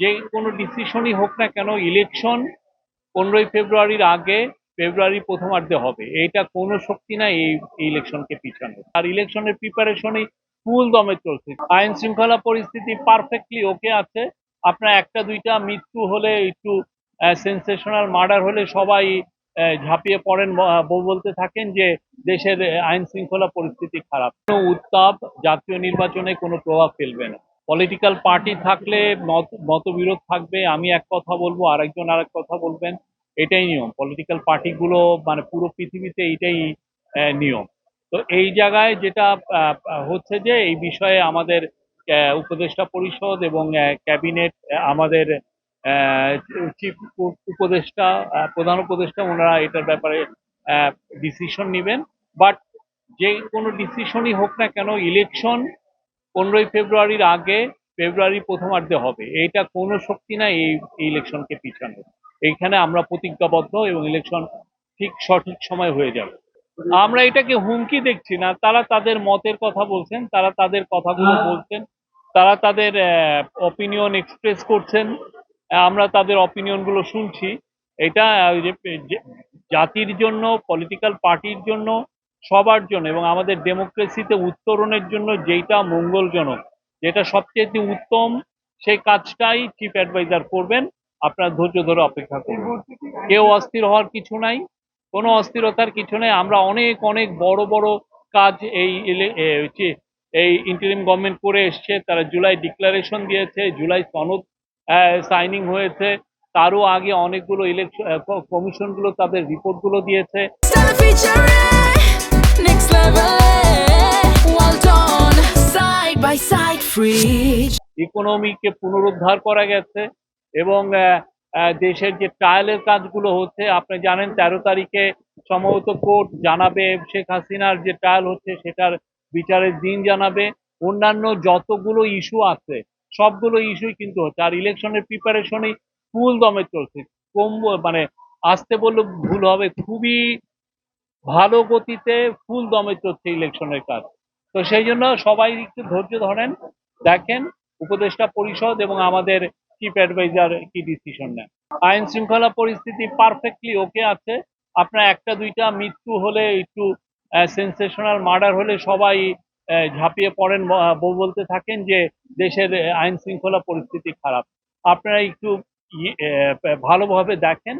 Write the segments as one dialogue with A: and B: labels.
A: যে কোনো ডিসিশনই হোক না কেন ইলেকশন পনেরোই ফেব্রুয়ারির আগে ফেব্রুয়ারি প্রথমার্ধে হবে। এইটা কোনো শক্তি না এই ইলেকশনকে পিছানো আর ইলেকশনের প্রিপারেশনই ফুল দমে চলছে। আইন শৃঙ্খলা পরিস্থিতি পারফেক্টলি ওকে আছে। আপনার একটা, দুইটা মৃত্যু হলে একটু সেন্সেশনাল মার্ডার হলে সবাই ঝাঁপিয়ে পড়েন। বলতে থাকেন যে দেশের আইন শৃঙ্খলা পরিস্থিতি খারাপ। উত্তাপ জাতীয় নির্বাচনে কোনো প্রভাব ফেলবে না। পলিটিক্যাল পার্টি থাকলে মত, মতবিরোধ থাকবে, আমি এক কথা বলব, আরেকজন আরেক কথা বলবেন, এটাই নিয়ম। পলিটিক্যাল পার্টিগুলো মানে পুরো পৃথিবীতে এইটাই নিয়ম। তো এই জায়গায় যেটা হচ্ছে যে এই বিষয়ে আমাদের উপদেষ্টা পরিষদ এবং ক্যাবিনেট আমাদের চিফ উপদেষ্টা প্রধান উপদেষ্টা, ওনারা এটার ব্যাপারে ডিসিশন নেবেন। বাট যে কোনো ডিসিশনই হোক না কেন ইলেকশন পনেরোই ফেব্রুয়ারির আগে ফেব্রুয়ারি প্রথমার্ধে হবে। এইটা কোনো শক্তি না এই ইলেকশনকে পিছানো এইখানে আমরা প্রতিজ্ঞাবদ্ধ এবং ইলেকশন ঠিক সঠিক সময় হয়ে যাবে। আমরা এটাকে হুমকি দেখছি না। তারা তাদের মতের কথা বলছেন তারা তাদের কথাগুলো বলছেন তারা তাদের অপিনিয়ন এক্সপ্রেস করছেন। আমরা তাদের অপিনিয়নগুলো শুনছি। এটা ওই যে যে- জাতির জন্য পলিটিক্যাল পার্টির জন্য সবার জন্য এবং আমাদের ডেমোক্রেসিতে উত্তরণের জন্য যেটা মঙ্গলজনক, যেটা সবচেয়ে উত্তম, সেই কাজটাই চিফ অ্যাডভাইজার করবেন। আপনার ধৈর্য ধরে অপেক্ষা করবেন কেউ অস্থির হওয়ার কিছু নাই, কোনো অস্থিরতার কিছু নেই। আমরা অনেক অনেক বড় বড় কাজ এই এই ইন্টারিম গভর্নমেন্ট করে এসছে। তারা জুলাই ডিক্লারেশন দিয়েছে, জুলাই সনদ সাইনিং হয়েছে। তারও আগে অনেকগুলো ইলেকশন কমিশনগুলো তাদের রিপোর্টগুলো দিয়েছে। ইকোনমিকে পুনরুদ্ধার করা গেছে এবং দেশের যে ট্রায়ালের কাজগুলো হচ্ছে, আপনি জানেন তেরো তারিখে সম্ভবত কোর্ট জানাবে শেখ হাসিনার যে ট্রায়াল হচ্ছে, সেটার বিচারের দিন জানাবে। অন্যান্য যতগুলো ইস্যু আছে, সবগুলো ইস্যুই কিন্তু হচ্ছে। আর ইলেকশনের প্রিপারেশনই ফুল দমে চলছে। কম মানে আসতে বললে ভুল হবে, খুবই ভালো গতিতে ফুল দমে চলছে ইলেকশনের কাজ। তো সেই জন্য সবাই একটু ধৈর্য ধরেন দেখেন, উপদেষ্টা পরিষদ এবং আমাদের চিফ অ্যাডভাইজার কি ডিসিশন নেন। আইন শৃঙ্খলা পরিস্থিতি পারফেক্টলি ওকে আছে। আপনার একটা, দুইটা মৃত্যু হলে, একটু সেন্সেশনাল মার্ডার হলে সবাই ঝাঁপিয়ে পড়েন। বলতে থাকেন যে দেশের আইন শৃঙ্খলা পরিস্থিতি খারাপ। আপনারা একটু ভালোভাবে দেখেন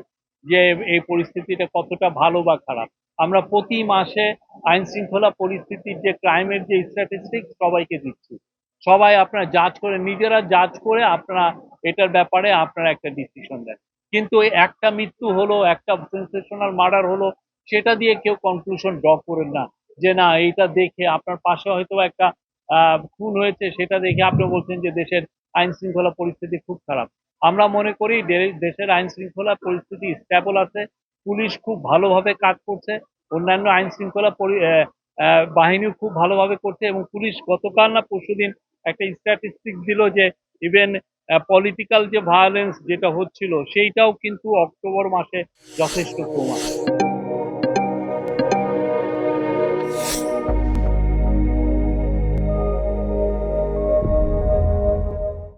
A: যে এই পরিস্থিতিটা কতটা ভালো বা খারাপ। আমরা প্রতি মাসে আইন শৃঙ্খলা পরিস্থিতির যে ক্রাইমের যে স্ট্যাটিস্টিক সবাইকে দিচ্ছি। সবাই আপনারা জাজ করে, নিজেরা জাজ করে আপনারা এটার ব্যাপারে আপনারা একটা ডিসিশন দেন। কিন্তু একটা মৃত্যু হলো, একটা সেন্সেশনাল মার্ডার হলো, সেটা দিয়ে কেউ কনক্লুশন ড্র করেন না। যে না, এইটা দেখে আপনার পাশে হয়তো একটা খুন হয়েছে, সেটা দেখে আপনি বলছেন যে দেশের আইন শৃঙ্খলা পরিস্থিতি খুব খারাপ। আমরা মনে করি দেশের আইন শৃঙ্খলা পরিস্থিতি স্টেবল আছে, পুলিশ খুব ভালোভাবে কাজ করছে, অন্যান্য আইন শৃঙ্খলা বাহিনীও খুব ভালোভাবে করছে এবং পুলিশ গতকাল না পরশুদিন একটা স্ট্যাটিস্টিক দিল যে ইভেন পলিটিক্যাল যে ভায়োলেন্স যেটা হচ্ছিল, সেইটাও কিন্তু অক্টোবর মাসে যথেষ্ট কম